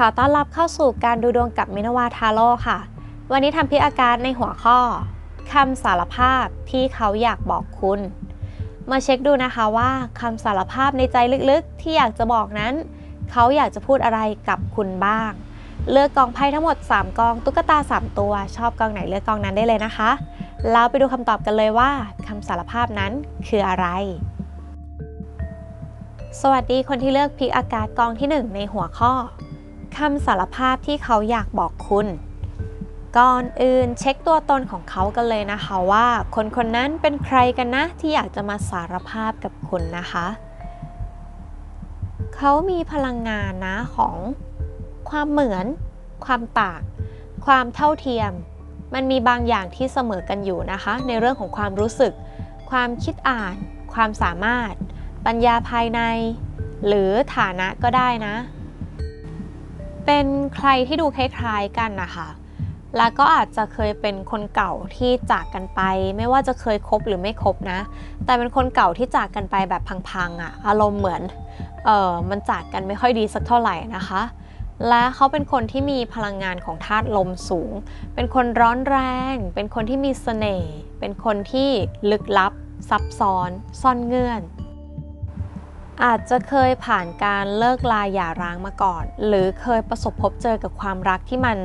ขอต้อนรับเข้าสู่การดูดวงกับมินวาทาโร่ค่ะ วันนี้ทำพิอาการในหัวข้อคำสารภาพที่เขาอยากบอกคุณ มาเช็คดูนะคะว่าคำสารภาพในใจลึกๆ ที่อยากจะบอกนั้น เขาอยากจะพูดอะไรกับคุณบ้าง เลือกกองไพ่ทั้งหมด 3 กอง ตุ๊กตา 3 ตัว ชอบกองไหนเลือกกองนั้นได้เลยนะคะ แล้วไปดูคำตอบกันเลยว่าคำสารภาพนั้นคืออะไรสวัสดีคนที่เลือกพิกอากาศกองที่ 1 ในหัวข้อ คำสารภาพที่เขาอยากบอกคุณ ก่อนอื่นเช็คตัวตนของเขากันเลยนะคะว่า คนคนนั้นเป็นใครกันนะที่อยากจะมาสารภาพกับคุณนะคะ เขามีพลังงานนะของความเหมือน ความต่างความเท่าเทียม มันมีบางอย่างที่เสมอกันอยู่นะคะ ในเรื่องของความรู้สึก ความคิดอ่าน ความสามารถ ปัญญาภายใน หรือฐานะก็ได้นะ เป็นใครที่ดูคล้ายๆกันนะคะแล้วก็อาจจะเคยเป็นคนเก่าที่จากกันไป ไม่ว่าจะเคยคบหรือไม่คบนะ แต่เป็นคนเก่าที่จากกันไปแบบพังๆอะ่ะอารมณ์เหมือนเออมันจากกันไม่ค่อยดีสักเท่าไหร่นะคะ และเขาเป็นคนที่มีพลังงานของธาตุลมสูง เป็นคนร้อนแรง เป็นคนที่มีเสน่ห์เป็นคนที่ลึกลับซับซ้อน ซ่อนเงื่อน อาจจะเคยผ่านการเลิกลาหย่าร้างมาก่อน หรือเคยประสบพบเจอกับความรักที่มัน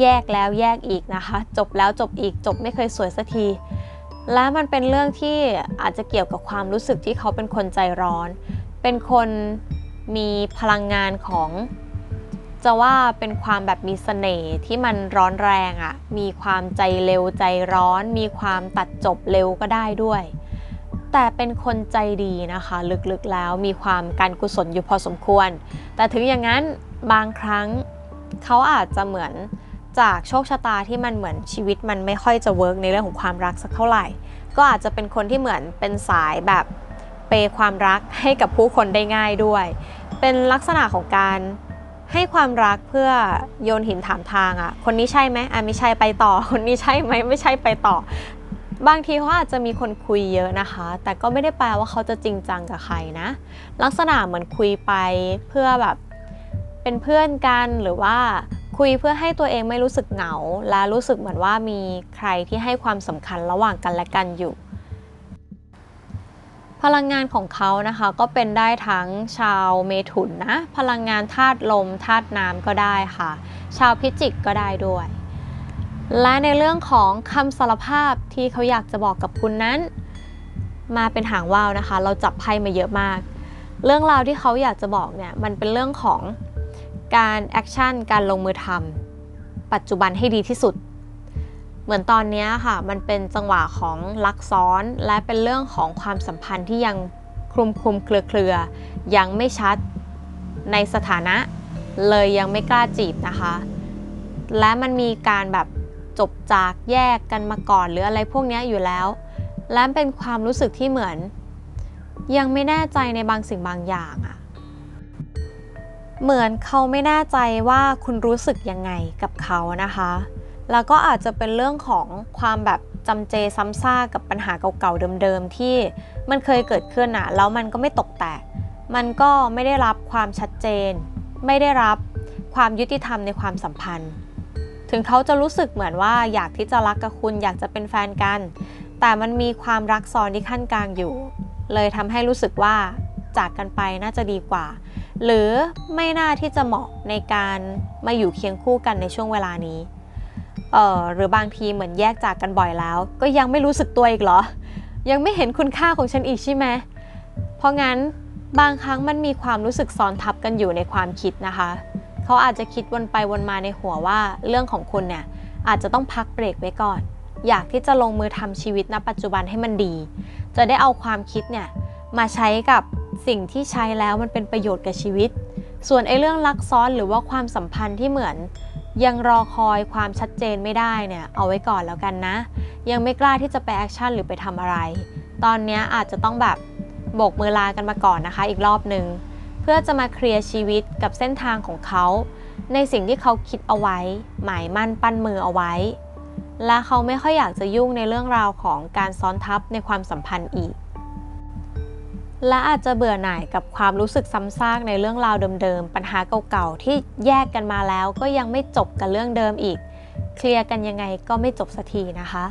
แยกแล้วแยกอีกนะคะ จบแล้วจบอีกจบไม่เคยสวยสักทีและมันเป็นเรื่องที่อาจจะเกี่ยวกับความรู้สึกที่เขาเป็นคนใจร้อน เป็นคนมีพลังงานของ จะว่าเป็นความแบบมีเสน่ห์ที่มันร้อนแรงอะ่ะ มีความใจเร็วใจร้อน มีความตัดจบเร็วก็ได้ด้วย แต่เป็นคนใจดีนะคะ ลึกๆแล้วมีความการกุศลอยู่พอสมควร แต่ถึงอย่างนั้นบางครั้งเขาอาจจะเหมือนจากโชคชะตาที่มันเหมือนชีวิตมันไม่ค่อยจะเวิร์กในเรื่องของความรักสักเท่าไหร่ ก็อาจจะเป็นคนที่เหมือนเป็นสายแบบเปยความรักให้กับผู้คนได้ง่ายด้วย เป็นลักษณะของการให้ความรักเพื่อโยนหินถามทางอะ่ะ คนนี้ใช่ไหมอะไม่ใช่ไปต่อ คนนี้ใช่ไหมไม่ใช่ไปต่อ บางทีเขาอาจจะมีคนคุยเยอะนะคะ แต่ก็ไม่ได้แปลว่าเขาจะจริงจังกับใครนะ ลักษณะเหมือนคุยไปเพื่อแบบเป็นเพื่อนกันหรือว่าคุยเพื่อให้ตัวเองไม่รู้สึกเหงา และรู้สึกเหมือนว่ามีใครที่ให้ความสำคัญระหว่างกันและกันอยู่ พลังงานของเขานะคะก็เป็นได้ทั้งชาวเมถุนนะ พลังงานธาตุลมธาตุน้ำก็ได้ค่ะ ชาวพิจิกก็ได้ด้วย และในเรื่องของคำสารภาพที่เขาอยากจะบอกกับคุณนั้น มาเป็นหางว่าวนะคะ เราจับไพ่มาเยอะมาก เรื่องราวที่เขาอยากจะบอกเนี่ยมันเป็นเรื่องของการแอคชั่นการลงมือทำปัจจุบันให้ดีที่สุด เหมือนตอนนี้ค่ะ มันเป็นจังหวะของลักซ้อน และเป็นเรื่องของความสัมพันธ์ที่ยังคลุมคลุมเครือเครือยังไม่ชัดในสถานะ เลยยังไม่กล้าจีบนะคะ และมันมีการแบบ จบจากแยกกันมาก่อนหรืออะไรพวกนี้อยู่แล้ว และเป็นความรู้สึกที่เหมือน ยังไม่แน่ใจในบางสิ่งบางอย่างอะเหมือนเขาไม่แน่ใจว่าคุณรู้สึกยังไงกับเขานะคะ แล้วก็อาจจะเป็นเรื่องของความแบบจำเจซ้ำซากกับปัญหาเก่าๆเดิมๆที่มันเคยเกิดขึ้นอะแล้วมันก็ไม่ตกแตก มันก็ไม่ได้รับความชัดเจน ไม่ได้รับความยุติธรรมในความสัมพันธ์ ถึงเขาจะรู้สึกเหมือนว่าอยากที่จะรักกับคุณอยากจะเป็นแฟนกัน แต่มันมีความรักซ้อนที่ขั้นกลางอยู่ เลยทำให้รู้สึกว่าจากกันไปน่าจะดีกว่า หรือไม่น่าที่จะเหมาะในการมาอยู่เคียงคู่กันในช่วงเวลานี้เออหรือบางทีเหมือนแยกจากกันบ่อยแล้ว ก็ยังไม่รู้สึกตัวอีกเหรอ ยังไม่เห็นคุณค่าของฉันอีกใช่ไหมเพราะงั้นบางครั้งมันมีความรู้สึกซ้อนทับกันอยู่ในความคิดนะคะ เขาอาจจะคิดวนไปวนมาในหัวว่าเรื่องของคุณเนี่ยอาจจะต้องพักเบรกไว้ก่อน อยากที่จะลงมือทำชีวิตณปัจจุบันให้มันดี จะได้เอาความคิดเนี่ยมาใช้กับสิ่งที่ใช้แล้วมันเป็นประโยชน์กับชีวิต ส่วนไอ้เรื่องลักซ้อนหรือว่าความสัมพันธ์ที่เหมือน ยังรอคอยความชัดเจนไม่ได้เนี่ยเอาไว้ก่อนแล้วกันนะ ยังไม่กล้าที่จะไปแอคชั่นหรือไปทำอะไร ตอนนี้อาจจะต้องแบบโบกมือลากันมาก่อนนะคะ อีกรอบหนึ่ง พื่อจะมาเคลียร์ชีวิตกับเส้นทางของเขา ในสิ่งที่เขาคิดเอาไว้ หมายมั่นปั้นมือเอาไว้ และเขาไม่ค่อยอยากจะยุ่งในเรื่องราวของการซ้อนทับในความสัมพันธ์อีก และอาจจะเบื่อหน่ายกับความรู้สึกซ้ำซากในเรื่องราวเดิมๆปัญหาเก่าๆที่แยกกันมาแล้วก็ยังไม่จบกับเรื่องเดิมอีก เคลียร์กันยังไงก็ไม่จบสักทีนะคะ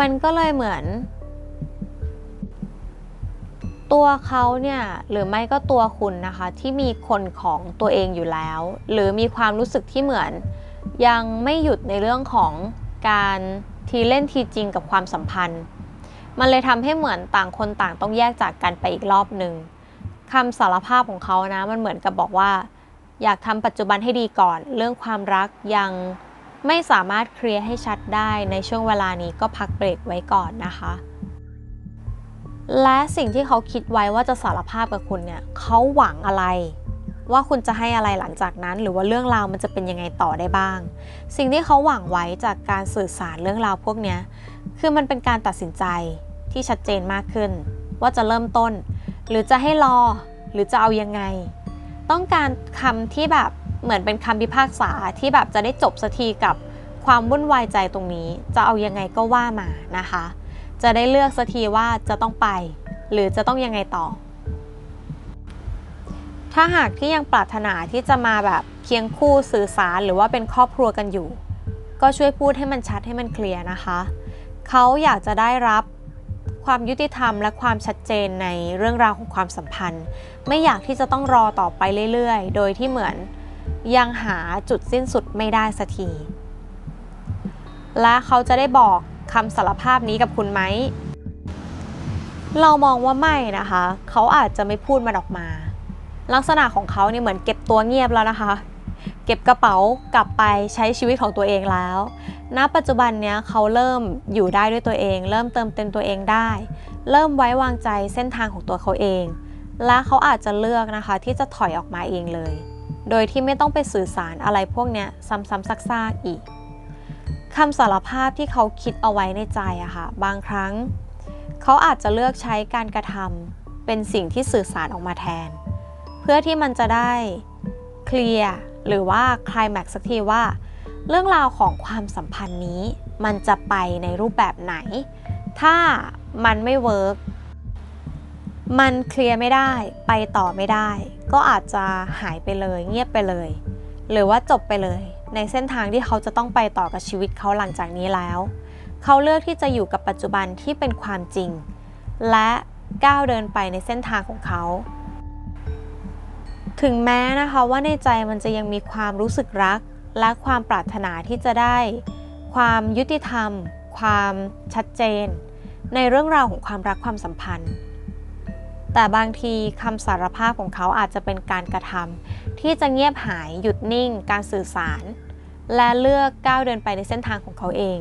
มันก็เลยเหมือน ตัวเขาเนี่ยหรือไม่ก็ตัวคุณนะคะที่มีคนของตัวเองอยู่แล้ว หรือมีความรู้สึกที่เหมือน ยังไม่หยุดในเรื่องของการทีเล่นทีจริงกับความสัมพันธ์ มันเลยทำให้เหมือนต่างคนต่างต้องแยกจากกันไปอีกรอบหนึ่งคำสารภาพของเขานะมันเหมือนกับบอกว่า อยากทำปัจจุบันให้ดีก่อน เรื่องความรักยังไม่สามารถเคลียร์ให้ชัดได้ในช่วงเวลานี้ก็พักเบรกไว้ก่อนนะคะ และสิ่งที่เขาคิดไว้ว่าจะสารภาพกับคุณเนี่ยเขาหวังอะไร ว่าคุณจะให้อะไรหลังจากนั้น หรือว่าเรื่องราวมันจะเป็นยังไงต่อได้บ้าง สิ่งที่เขาหวังไว้จากการสื่อสารเรื่องราวพวกนี้คือมันเป็นการตัดสินใจที่ชัดเจนมากขึ้น ว่าจะเริ่มต้น หรือจะให้รอ หรือจะเอายังไง ต้องการคำที่แบบเหมือนเป็นคำพิพากษาที่แบบจะได้จบสักทีกับความวุ่นวายใจตรงนี้ จะเอายังไงก็ว่ามานะคะ จะได้เลือกสักทีว่าจะต้องไป หรือจะต้องยังไงต่อ ถ้าหากที่ยังปรารถนาที่จะมาแบบเคียงคู่สื่อสารหรือว่าเป็นครอบครัวกันอยู่ ก็ช่วยพูดให้มันชัดให้มันเคลียร์นะคะ เขาอยากจะได้รับความยุติธรรมและความชัดเจนในเรื่องราวของความสัมพันธ์ ไม่อยากที่จะต้องรอต่อไปเรื่อยๆ โดยที่เหมือนยังหาจุดสิ้นสุดไม่ได้สักที และเขาจะได้บอก คำสารภาพนี้กับคุณไหม เรามองว่าไม่นะคะ เขาอาจจะไม่พูดมันออกมา ลักษณะของเขาเนี่ยเหมือนเก็บตัวเงียบแล้วนะคะ เก็บกระเป๋ากลับไปใช้ชีวิตของตัวเองแล้ว ณ ปัจจุบันเนี้ยเขาเริ่มอยู่ได้ด้วยตัวเอง เริ่มเติมเต็มตัวเองได้ เริ่มไว้วางใจเส้นทางของตัวเขาเอง และเขาอาจจะเลือกนะคะที่จะถอยออกมาเองเลย โดยที่ไม่ต้องไปสื่อสารอะไรพวกเนี้ยซ้ำๆซากๆอีก คำสารภาพที่เขาคิดเอาไว้ในใจอะค่ะ บางครั้ง เขาอาจจะเลือกใช้การกระทำเป็นสิ่งที่สื่อสารออกมาแทน เพื่อที่มันจะได้เคลียร์หรือว่าคลายแม็กซ์สักทีว่า เรื่องราวของความสัมพันธ์นี้ มันจะไปในรูปแบบไหน ถ้ามันไม่เวิร์กมันเคลียร์ไม่ได้ไปต่อไม่ได้ ก็อาจจะหายไปเลย เงียบไปเลย หรือว่าจบไปเลย ในเส้นทางที่เขาจะต้องไปต่อกับชีวิตเขาหลังจากนี้แล้ว เขาเลือกที่จะอยู่กับปัจจุบันที่เป็นความจริง และก้าวเดินไปในเส้นทางของเขา ถึงแม้นะคะว่าในใจมันจะยังมีความรู้สึกรัก และความปรารถนาที่จะได้ ความยุติธรรม ความชัดเจน ในเรื่องราวของความรักความสัมพันธ์แต่บางทีคำสารภาพของเขาอาจจะเป็นการกระทำที่จะเงียบหายหยุดนิ่ง การสื่อสาร และเลือกก้าวเดินไปในเส้นทางของเขาเอง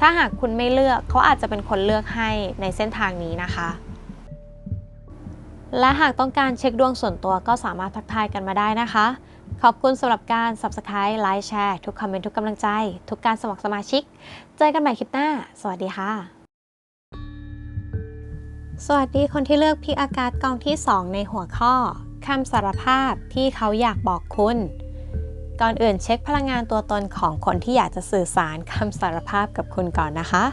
ถ้าหากคุณไม่เลือกเขาอาจจะเป็นคนเลือกให้ในเส้นทางนี้นะคะ และหากต้องการเช็คดวงส่วนตัวก็สามารถทักทายกันมาได้นะคะ ขอบคุณสำหรับการ Subscribe ไลค์แชร์ทุกคอมเมนต์ทุกกำลังใจ ทุกการสมัครสมาชิก เจอกันใหม่คลิปหน้า สวัสดีค่ะ สวัสดีคนที่เลือกพิกอากาศกองที่ 2 ในหัวข้อคำสารภาพที่เขาอยากบอกคุณ ก่อนอื่นเช็คพลังงานตัวตนของคนที่อยากจะสื่อสารคำสารภาพกับคุณก่อนนะคะ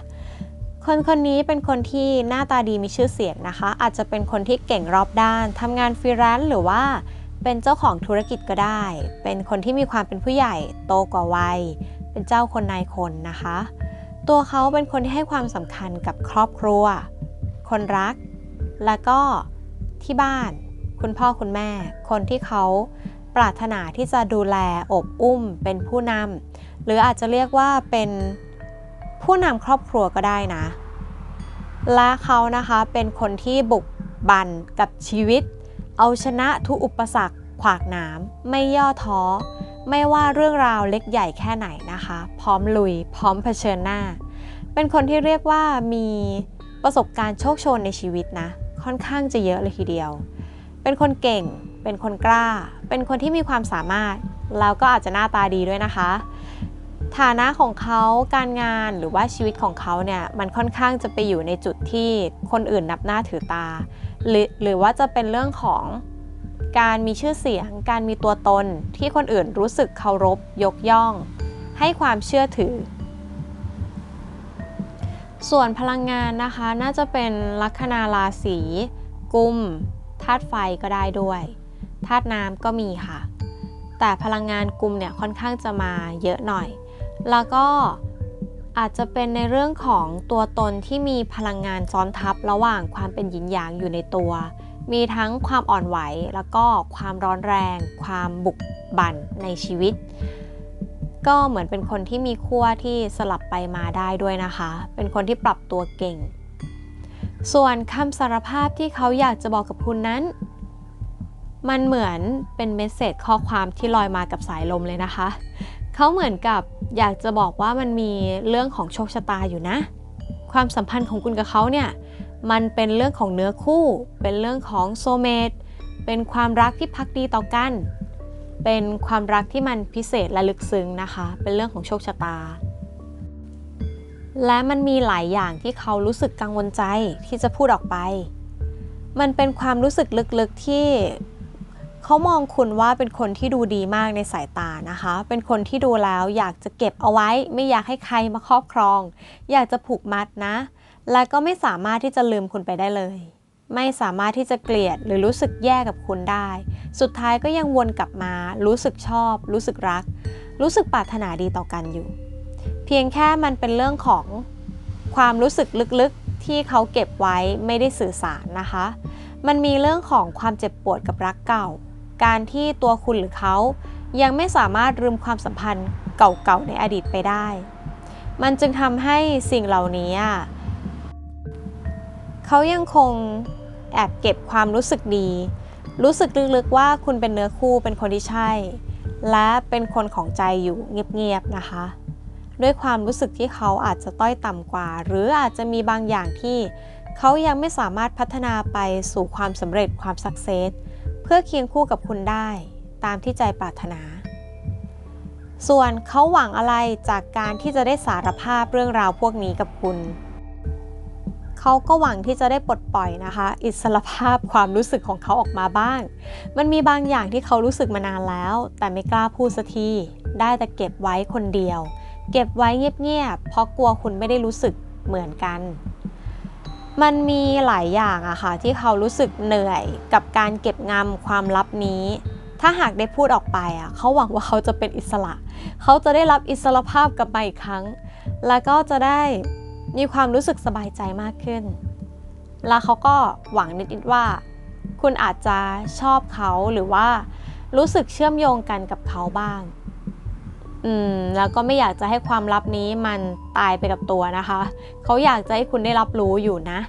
คนคนนี้เป็นคนที่หน้าตาดีมีชื่อเสียงนะคะ อาจจะเป็นคนที่เก่งรอบด้านทำงานฟรีแลนซ์หรือว่าเป็นเจ้าของธุรกิจก็ได้ เป็นคนที่มีความเป็นผู้ใหญ่โตกว่าวัย เป็นเจ้าคนนายคนนะคะ ตัวเขาเป็นคนที่ให้ความสำคัญกับครอบครัว คนรัก แล้วก็ที่บ้าน คุณพ่อคุณแม่ คนที่เขา ปรารถนาที่จะดูแลอบอุ้มเป็นผู้นำหรืออาจจะเรียกว่าเป็นผู้นำครอบครัวก็ได้นะ และเขานะคะเป็นคนที่บุกบันกับชีวิต เอาชนะทุกอุปสรรค ขวากหนามไม่ย่อท้อ ไม่ว่าเรื่องราวเล็กใหญ่แค่ไหนนะคะ พร้อมลุย พร้อมเผชิญหน้า เป็นคนที่เรียกว่ามีประสบการณ์โชคชนในชีวิตนะ ค่อนข้างจะเยอะเลยทีเดียว เป็นคนเก่ง เป็นคนกล้า เป็นคนที่มีความสามารถ แล้วก็อาจจะหน้าตาดีด้วยนะคะ ฐานะของเขาการงานหรือว่าชีวิตของเขาเนี่ยมันค่อนข้างจะไปอยู่ในจุดที่คนอื่นนับหน้าถือตา หรือหรือว่าจะเป็นเรื่องของการมีชื่อเสียง การมีตัวตนที่คนอื่นรู้สึกเคารพยกย่อง ให้ความเชื่อถือ ส่วนพลังงานนะคะน่าจะเป็นลัคนาราศีกุมธาตุไฟก็ได้ด้วย ธาตุน้ำก็มีค่ะ แต่พลังงานกลุ่มเนี่ยค่อนข้างจะมาเยอะหน่อย แล้วก็อาจจะเป็นในเรื่องของตัวตนที่มีพลังงานซ้อนทับระหว่างความเป็นหยินหยางอยู่ในตัว มีทั้งความอ่อนไหวแล้วก็ความร้อนแรง ความบุกบั่นในชีวิต ก็เหมือนเป็นคนที่มีขั้วที่สลับไปมาได้ด้วยนะคะ เป็นคนที่ปรับตัวเก่ง ส่วนคำสารภาพที่เขาอยากจะบอกกับคุณนั้น มันเหมือนเป็นเมสเซจข้อความที่ลอยมากับสายลมเลยนะคะ เขาเหมือนกับอยากจะบอกว่ามันมีเรื่องของโชคชะตาอยู่นะ ความสัมพันธ์ของคุณกับเขาเนี่ย มันเป็นเรื่องของเนื้อคู่ เป็นเรื่องของโซเมตเป็นความรักที่พักดีต่อกัน เป็นความรักที่มันพิเศษและลึกซึ้งนะคะ เป็นเรื่องของโชคชะตา และมันมีหลายอย่างที่เขารู้สึกกังวลใจที่จะพูดออกไป มันเป็นความรู้สึกลึกๆที่ เขามองคุณว่าเป็นคนที่ดูดีมากในสายตานะคะ เป็นคนที่ดูแล้วอยากจะเก็บเอาไว้ ไม่อยากให้ใครมาครอบครอง อยากจะผูกมัดนะ และก็ไม่สามารถที่จะลืมคุณไปได้เลย ไม่สามารถที่จะเกลียดหรือรู้สึกแย่กับคุณได้ สุดท้ายก็ยังวนกลับมา รู้สึกชอบ รู้สึกรัก รู้สึกปรารถนาดีต่อกันอยู่ เพียงแค่มันเป็นเรื่องของความรู้สึกลึกๆที่เขาเก็บไว้ไม่ได้สื่อสารนะคะมันมีเรื่องของความเจ็บปวดกับรักเก่า การที่ตัวคุณหรือเขา ยังไม่สามารถลืมความสัมพันธ์เก่าๆในอดีตไปได้ มันจึงทำให้สิ่งเหล่านี้ เขายังคงแอบเก็บความรู้สึกดี รู้สึกลึกๆว่าคุณเป็นเนื้อคู่เป็นคนที่ใช่ และเป็นคนของใจอยู่เงียบๆนะคะ ด้วยความรู้สึกที่เขาอาจจะต้อยต่ำกว่า หรืออาจจะมีบางอย่างที่เขายังไม่สามารถพัฒนาไปสู่ความสำเร็จความสักเซส เพื่อเคียงคู่กับคุณได้ตามที่ใจปรารถนา ส่วนเขาหวังอะไรจากการที่จะได้สารภาพเรื่องราวพวกนี้กับคุณ เขาก็หวังที่จะได้ปลดปล่อยนะคะ อิสรภาพความรู้สึกของเขาออกมาบ้าง มันมีบางอย่างที่เขารู้สึกมานานแล้ว แต่ไม่กล้าพูดสักที ได้แต่เก็บไว้คนเดียว เก็บไว้เงียบๆ เพราะกลัวคุณไม่ได้รู้สึกเหมือนกัน มันมีหลายอย่างอะค่ะที่เขารู้สึกเหนื่อยกับการเก็บงำความลับนี้ ถ้าหากได้พูดออกไปอะเขาหวังว่าเขาจะเป็นอิสระ เขาจะได้รับอิสรภาพกลับมาอีกครั้ง แล้วก็จะได้มีความรู้สึกสบายใจมากขึ้น แล้วเขาก็หวังนิดๆว่า คุณอาจจะชอบเขาหรือว่ารู้สึกเชื่อมโยงกันกับเขาบ้าง อืมแล้วก็ไม่อยากจะให้ความลับนี้มันตายไปกับตัวนะคะ เขาอยากจะให้คุณได้รับรู้อยู่นะ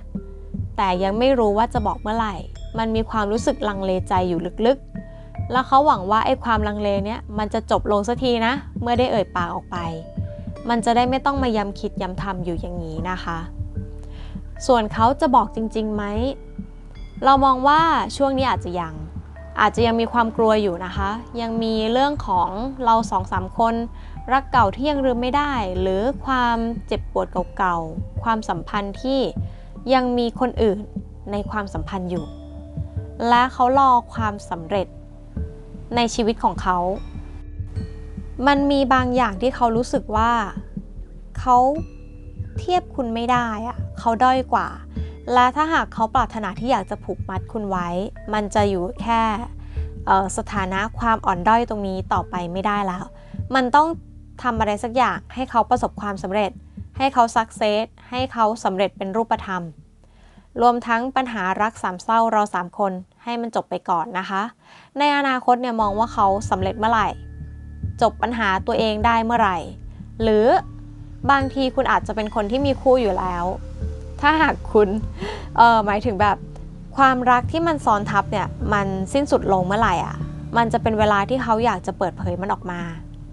แต่ยังไม่รู้ว่าจะบอกเมื่อไหร่ มันมีความรู้สึกลังเลใจอยู่ลึกๆ แล้วเขาหวังว่าไอ้ความลังเลเนี้ยมันจะจบลงสักทีนะ เมื่อได้เอ่ยปากออกไป มันจะได้ไม่ต้องมาย้ำคิดย้ำทำอยู่อย่างนี้นะคะ ส่วนเขาจะบอกจริงๆไหม เรามองว่าช่วงนี้อาจจะยัง อาจจะยังมีความกลัวอยู่นะคะ ยังมีเรื่องของเราสองสามคน รักเก่าที่ยังลืมไม่ได้ หรือความเจ็บปวดเก่าๆ ความสัมพันธ์ที่ยังมีคนอื่นในความสัมพันธ์อยู่ และเขารอความสำเร็จในชีวิตของเขา มันมีบางอย่างที่เขารู้สึกว่า เขาเทียบคุณไม่ได้อะเขาด้อยกว่า และถ้าหากเขาปรารถนาที่อยากจะผูกมัดคุณไว้ มันจะอยู่แค่สถานะความอ่อนด้อยตรงนี้ต่อไปไม่ได้แล้ว มันต้องทำอะไรสักอย่างให้เขาประสบความสำเร็จ ให้เขาสักเซสให้เขาสำเร็จเป็นรูปธรรม รวมทั้งปัญหารักสามเศร้าเราสามคนให้มันจบไปก่อนนะคะ ในอนาคตเนี่ยมองว่าเขาสำเร็จเมื่อไหร่ จบปัญหาตัวเองได้เมื่อไหร่ หรือบางทีคุณอาจจะเป็นคนที่มีคู่อยู่แล้ว ถ้าหากคุณเออหมายถึงแบบความรักที่มันซ้อนทับเนี่ยมันสิ้นสุดลงเมื่อไหร่อะ มันจะเป็นเวลาที่เขาอยากจะเปิดเผยมันออกมา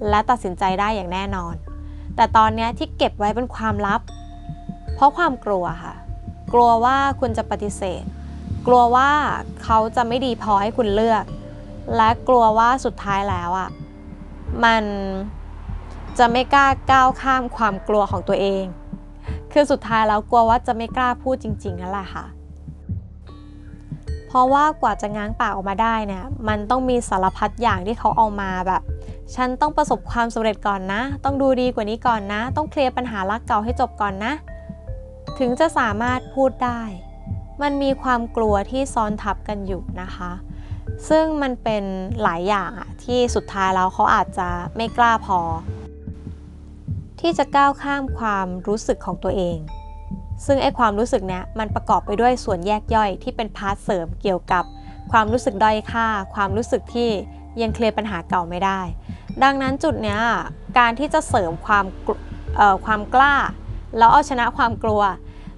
และตัดสินใจได้อย่างแน่นอน แต่ตอนนี้ที่เก็บไว้เป็นความลับ เพราะความกลัวค่ะ กลัวว่าคุณจะปฏิเสธ กลัวว่าเขาจะไม่ดีพอให้คุณเลือก และกลัวว่าสุดท้ายแล้วอะมันจะไม่กล้าก้าวข้ามความกลัวของตัวเอง คือสุดท้ายแล้วกลัวว่าจะไม่กล้าพูดจริงๆนั่นแหละค่ะ เพราะว่ากว่าจะง้างปากออกมาได้เนี่ย มันต้องมีสารพัดอย่างที่เขาเอามาแบบ ฉันต้องประสบความสำเร็จก่อนนะ ต้องดูดีกว่านี้ก่อนนะ ต้องเคลียร์ปัญหารักเก่าให้จบก่อนนะ ถึงจะสามารถพูดได้ มันมีความกลัวที่ซ้อนทับกันอยู่นะคะ ซึ่งมันเป็นหลายอย่างอะที่สุดท้ายแล้วเขาอาจจะไม่กล้าพอ ที่จะก้าวข้ามความรู้สึกของตัวเอง ซึ่งไอ้ความรู้สึกเนี้ยมันประกอบไปด้วยส่วนแยกย่อยที่เป็นพาร์ทเสริมเกี่ยวกับ ความรู้สึกด้อยค่า ความรู้สึกที่ยังเคลียร์ปัญหาเก่าไม่ได้ ดังนั้นจุดเนี้ยการที่จะเสริมความเอ่อความกล้า แล้วเอาชนะความกลัว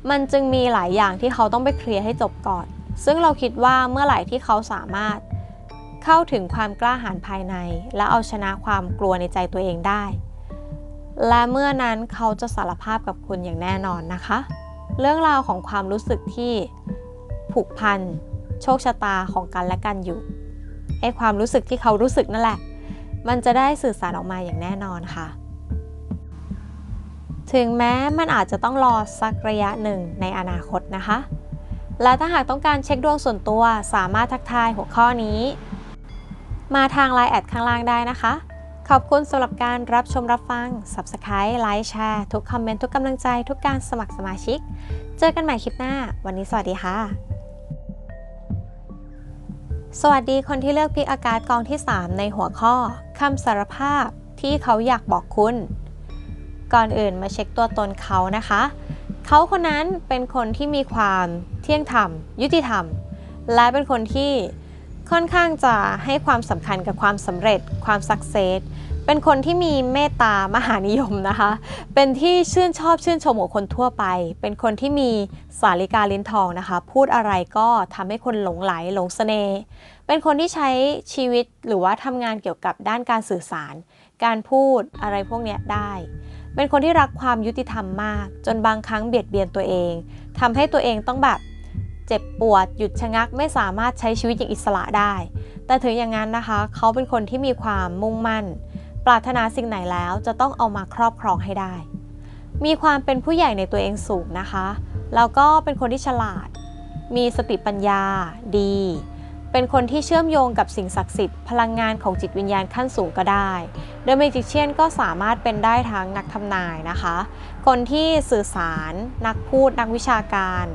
มันจึงมีหลายอย่างที่เขาต้องไปเคลียร์ให้จบก่อน ซึ่งเราคิดว่าเมื่อไหร่ที่เขาสามารถเข้าถึงความกล้าหาญภายใน และเอาชนะความกลัวในใจตัวเองได้ และเมื่อนั้นเขาจะสารภาพกับคุณอย่างแน่นอนนะคะ เรื่องราวของความรู้สึกที่ผูกพันโชคชะตาของกันและกันอยู่ไอความรู้สึกที่เขารู้สึกนั่นแหละ มันจะได้สื่อสารออกมาอย่างแน่นอนค่ะ ถึงแม้มันอาจจะต้องรอสักระยะหนึ่งในอนาคตนะคะ และถ้าหากต้องการเช็คดวงส่วนตัวสามารถทักทายหัวข้อนี้ มาทางไลน์แอดข้างล่างได้นะคะ ขอบคุณสำหรับการรับชมรับฟัง Subscribe ไลค์แชร์ทุกคอมเมนต์ทุกกำลังใจ ทุกการสมัครสมาชิก เจอกันใหม่คลิปหน้า วันนี้สวัสดีค่ะ สวัสดีคนที่เลือกพิกอากาศกองที่ 3 ในหัวข้อคำสารภาพที่เขาอยากบอกคุณ ก่อนอื่นมาเช็คตัวตนเขานะคะ เขาคนนั้นเป็นคนที่มีความเที่ยงธรรม ยุติธรรม และเป็นคนที่ค่อนข้างจะให้ความสำคัญกับความสำเร็จ ความสักเซส เป็นคนที่มีเมตตามหานิยมนะคะ เป็นที่ชื่นชอบชื่นชมของคนทั่วไป เป็นคนที่มีสาริกาลิ้นทองนะคะ พูดอะไรก็ทำให้คนหลงไหลหลงเสน่ห์เป็นคนที่ใช้ชีวิตหรือว่าทำงานเกี่ยวกับด้านการสื่อสาร การพูดอะไรพวกเนี้ยได้ เป็นคนที่รักความยุติธรรมมาก จนบางครั้งเบียดเบียนตัวเองทำให้ตัวเองต้องแบบเจ็บปวดหยุดชะงักไม่สามารถใช้ชีวิตอย่างอิสระได้ แต่ถึงอย่างนั้นนะคะ เขาเป็นคนที่มีความมุ่งมั่น ปรารถนาสิ่งไหนแล้วจะต้องเอามาครอบครองให้ได้ มีความเป็นผู้ใหญ่ในตัวเองสูงนะคะ แล้วก็เป็นคนที่ฉลาด มีสติปัญญาดี เป็นคนที่เชื่อมโยงกับสิ่งศักดิ์สิทธิ์พลังงานของจิตวิญญาณขั้นสูงก็ได้ โดยเมจิเชียนก็สามารถเป็นได้ทั้งนักทำนายนะคะ คนที่สื่อสาร นักพูด นักวิชาการ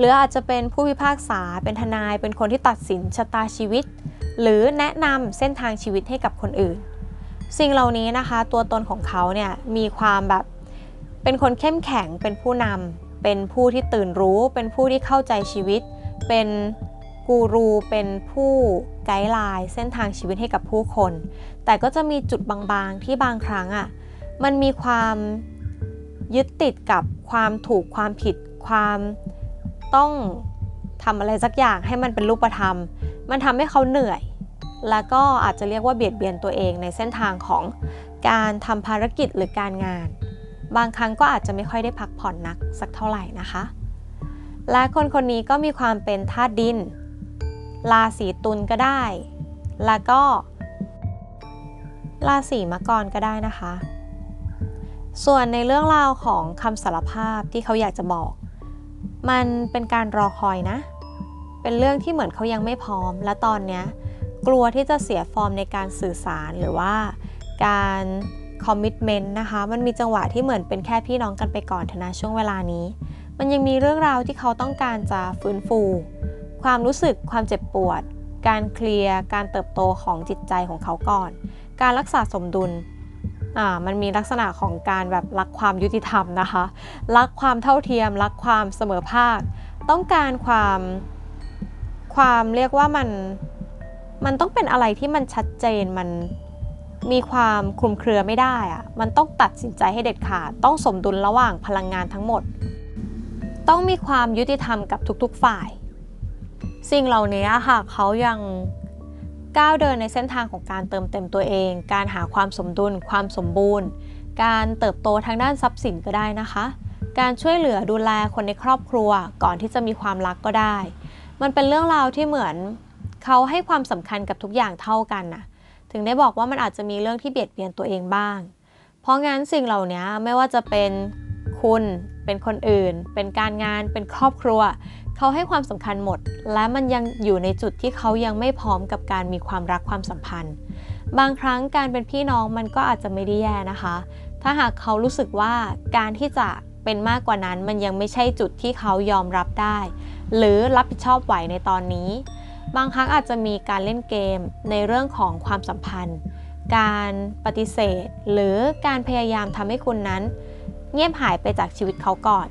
หรืออาจจะเป็นผู้พิพากษา เป็นทนาย เป็นคนที่ตัดสินชะตาชีวิต หรือแนะนำเส้นทางชีวิตให้กับคนอื่น สิ่งเหล่านี้นะคะ ตัวตนของเขาเนี่ยมีความแบบเป็นคนเข้มแข็ง เป็นผู้นำ เป็นผู้ที่ตื่นรู้ เป็นผู้ที่เข้าใจชีวิต เป็นกูรู เป็นผู้ไกด์ไลน์เส้นทางชีวิตให้กับผู้คน แต่ก็จะมีจุดบางๆที่บางครั้งอะ่ะ มันมีความยึดติดกับความถูกความผิด ความ ต้องทำอะไรสักอย่างให้มันเป็นรูปธรรม มันทำให้เขาเหนื่อย แล้วก็อาจจะเรียกว่าเบียดเบียนตัวเองในเส้นทางของการทำภารกิจหรือการงาน บางครั้งก็อาจจะไม่ค่อยได้พักผ่อนนักสักเท่าไหร่นะคะ และคนคนนี้ก็มีความเป็นธาตุดิน ราศีตุลก็ได้ แล้วก็ราศีมังกรก็ได้นะคะ ส่วนในเรื่องราวของคำสารภาพที่เขาอยากจะบอก มันเป็นการรอคอยนะ เป็นเรื่องที่เหมือนเขายังไม่พร้อม และตอนเนี้ยกลัวที่จะเสียฟอร์มในการสื่อสารหรือว่าการคอมมิชเมนต์นะคะ มันมีจังหวะที่เหมือนเป็นแค่พี่น้องกันไปก่อนเถอะนะช่วงเวลานี้ มันยังมีเรื่องราวที่เขาต้องการจะฟื้นฟู ความรู้สึกความเจ็บปวด การเคลียร์ การเติบโตของจิตใจของเขาก่อน การรักษาสมดุล มันมีลักษณะของการแบบรักความยุติธรรมนะคะ รักความเท่าเทียม รักความเสมอภาค ต้องการความความเรียกว่ามันมันต้องเป็นอะไรที่มันชัดเจนมันมีความคลุมเครือไม่ได้อะมันต้องตัดสินใจให้เด็ดขาด ต้องสมดุลระหว่างพลังงานทั้งหมด ต้องมีความยุติธรรมกับทุกๆฝ่าย สิ่งเหล่านี้ค่ะเขายัง ก้าวเดินในเส้นทางของการเติมเต็มตัวเอง การหาความสมดุล ความสมบูรณ์ การเติบโตทางด้านทรัพย์สินก็ได้นะคะ การช่วยเหลือดูแลคนในครอบครัว ก่อนที่จะมีความรักก็ได้ มันเป็นเรื่องราวที่เหมือนเขาให้ความสำคัญกับทุกอย่างเท่ากันนะถึงได้บอกว่ามันอาจจะมีเรื่องที่เบียดเบียนตัวเองบ้าง เพราะงั้นสิ่งเหล่านี้ไม่ว่าจะเป็นคุณ เป็นคนอื่น เป็นการงาน เป็นครอบครัว เขาให้ความสำคัญหมด และมันยังอยู่ในจุดที่เขายังไม่พร้อมกับการมีความรักความสัมพันธ์ บางครั้งการเป็นพี่น้องมันก็อาจจะไม่ได้แย่นะคะ ถ้าหากเขารู้สึกว่าการที่จะเป็นมากกว่านั้นมันยังไม่ใช่จุดที่เขายอมรับได้ หรือรับผิดชอบไหวในตอนนี้ บางครั้งอาจจะมีการเล่นเกมในเรื่องของความสัมพันธ์ การปฏิเสธ หรือการพยายามทำให้คุณนั้น เงียบหายไปจากชีวิตเขาก่อน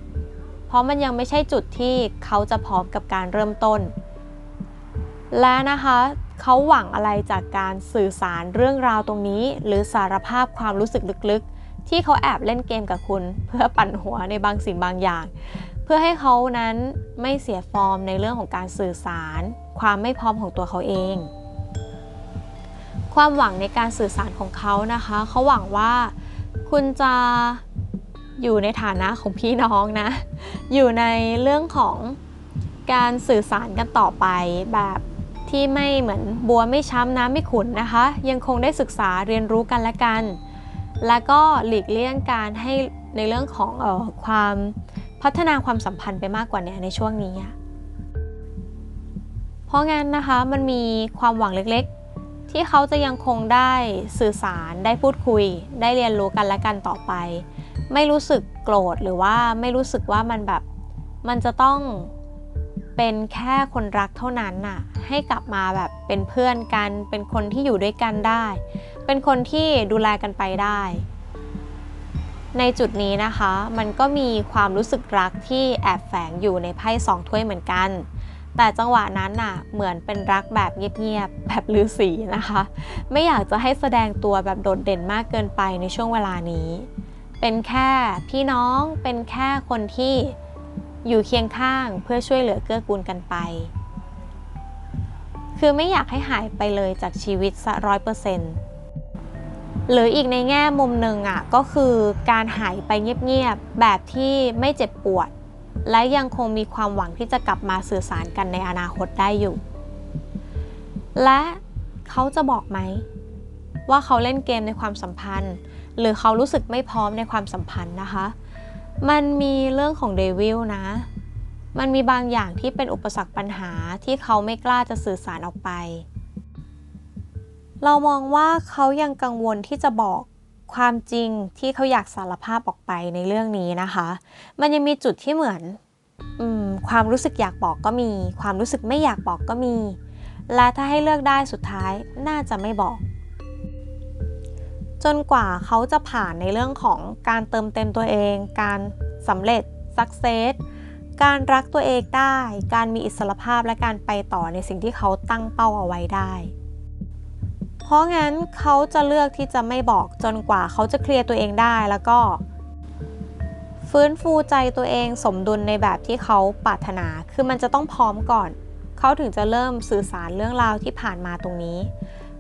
เพราะมันยังไม่ใช่จุดที่เขาจะพร้อมกับการเริ่มต้น และนะคะเขาหวังอะไรจากการสื่อสารเรื่องราวตรงนี้ หรือสารภาพความรู้สึกลึกๆ ที่เขาแอบเล่นเกมกับคุณ เพื่อปั่นหัวในบางสิ่งบางอย่าง เพื่อให้เขานั้นไม่เสียฟอร์มในเรื่องของการสื่อสาร ความไม่พร้อมของตัวเขาเอง ความหวังในการสื่อสารของเขานะคะ เขาหวังว่าคุณจะ อยู่ในฐานะของพี่น้องนะ อยู่ในเรื่องของการสื่อสารกันต่อไปแบบที่ไม่เหมือนบัวไม่ช้ำน้ำไม่ขุนนะคะ ยังคงได้ศึกษาเรียนรู้กันและกัน และก็หลีกเลี่ยงการให้ในเรื่องของออความพัฒนาความสัมพันธ์ไปมากกว่านี้ในช่วงนี้ เพราะงั้นนะคะมันมีความหวังเล็กๆ ที่เขาจะยังคงได้สื่อสารได้พูดคุย ได้เรียนรู้กันและกันต่อไป ไม่รู้สึกโกรธหรือว่าไม่รู้สึกว่ามันแบบมันจะต้องเป็นแค่คนรักเท่านั้นน่ะ ให้กลับมาแบบเป็นเพื่อนกัน เป็นคนที่อยู่ด้วยกันได้ เป็นคนที่ดูแลกันไปได้ ในจุดนี้นะคะ มันก็มีความรู้สึกรักที่แอบแฝงอยู่ในไพ่สองถ้วยเหมือนกัน แต่จังหวะนั้นน่ะ เหมือนเป็นรักแบบเงียบๆ แบบลือสีนะคะ ไม่อยากจะให้แสดงตัวแบบโดดเด่นมากเกินไปในช่วงเวลานี้ เป็นแค่พี่น้องเป็นแค่คนที่อยู่เคียงข้างเพื่อช่วยเหลือเกื้อกูลกันไป คือไม่อยากให้หายไปเลยจากชีวิตสัร้อยเปอร์เซ็นต์หรืออีกในแง่มุมหนึ่งอะก็คือการหายไปเงียบๆแบบที่ไม่เจ็บปวด และยังคงมีความหวังที่จะกลับมาสื่อสารกันในอนาคตได้อยู่ และเขาจะบอกไหม ว่าเขาเล่นเกมในความสัมพันธ์ หรือเขารู้สึกไม่พร้อมในความสัมพันธ์นะคะ มันมีเรื่องของเดวิลนะ มันมีบางอย่างที่เป็นอุปสรรคปัญหาที่เขาไม่กล้าจะสื่อสารออกไป เรามองว่าเขายังกังวลที่จะบอกความจริงที่เขาอยากสารภาพออกไปในเรื่องนี้นะคะ มันยังมีจุดที่เหมือนอความรู้สึกอยากบอกก็มี ความรู้สึกไม่อยากบอกก็มี และถ้าให้เลือกได้สุดท้ายน่าจะไม่บอก จนกว่าเขาจะผ่านในเรื่องของการเติมเต็มตัวเอง การสำเร็จสักเซสการรักตัวเองได้ การมีอิสรภาพและการไปต่อในสิ่งที่เขาตั้งเป้าเอาไว้ได้ เพราะงั้นเขาจะเลือกที่จะไม่บอกจนกว่าเขาจะเคลียร์ตัวเองได้แล้วก็ ฟื้นฟูใจตัวเองสมดุลในแบบที่เขาปรารถนา คือมันจะต้องพร้อมก่อน เขาถึงจะเริ่มสื่อสารเรื่องราวที่ผ่านมาตรงนี้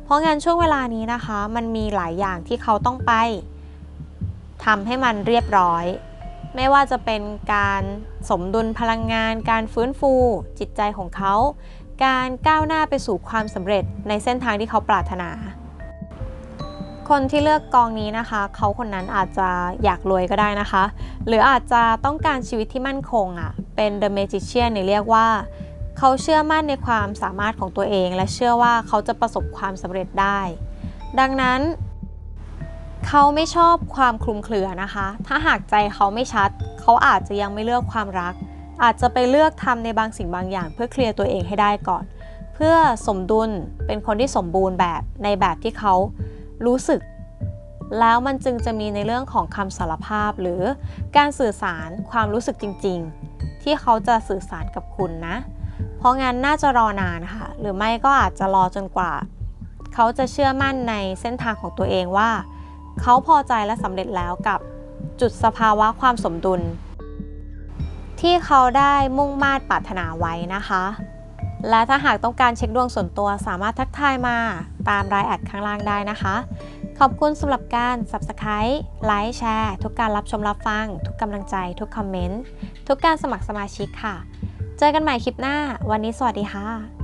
เพราะงั้นช่วงเวลานี้นะคะ มันมีหลายอย่างที่เขาต้องไปทำให้มันเรียบร้อย ไม่ว่าจะเป็นการสมดุลพลังงาน การฟื้นฟูจิตใจของเขา การก้าวหน้าไปสู่ความสำเร็จในเส้นทางที่เขาปรารถนา คนที่เลือกกองนี้นะคะ เขาคนนั้นอาจจะอยากรวยก็ได้นะคะ หรืออาจจะต้องการชีวิตที่มั่นคงอะ่ะ เป็น The Magician เนี่ยเรียกว่า เขาเชื่อมั่นในความสามารถของตัวเอง และเชื่อว่าเขาจะประสบความสำเร็จได้ ดังนั้น เขาไม่ชอบความคลุมเครือนะคะ ถ้าหากใจเขาไม่ชัด เขาอาจจะยังไม่เลือกความรัก อาจจะไปเลือกทำในบางสิ่งบางอย่าง เพื่อเคลียร์ตัวเองให้ได้ก่อน เพื่อสมดุลเป็นคนที่สมบูรณ์แบบในแบบที่เขารู้สึกแล้วมันจึงจะมีในเรื่องของคำสารภาพหรือการสื่อสารความรู้สึกจริง ๆ ที่เขาจะสื่อสารกับคุณนะ เพราะงั้นน่าจะรอนานค่ะ หรือไม่ก็อาจจะรอจนกว่า เขาจะเชื่อมั่นในเส้นทางของตัวเองว่า เขาพอใจและสำเร็จแล้วกับจุดสภาวะความสมดุล ที่เขาได้มุ่งมา่ปรารถนาไว้นะคะ และถ้าหากต้องการเช็คดวงส่วนตัวสามารถทักทายมาตามรายแอดข้างล่างได้นะคะ ขอบคุณสำหรับการ Subscribe ไลค์แชร์ทุกการรับชมรับฟัง ทุกกำลังใจ ทุกคอมเมนต์ ทุกการสมัครสมาชิกค่ะ เจอกันใหม่คลิปหน้า วันนี้สวัสดีค่ะ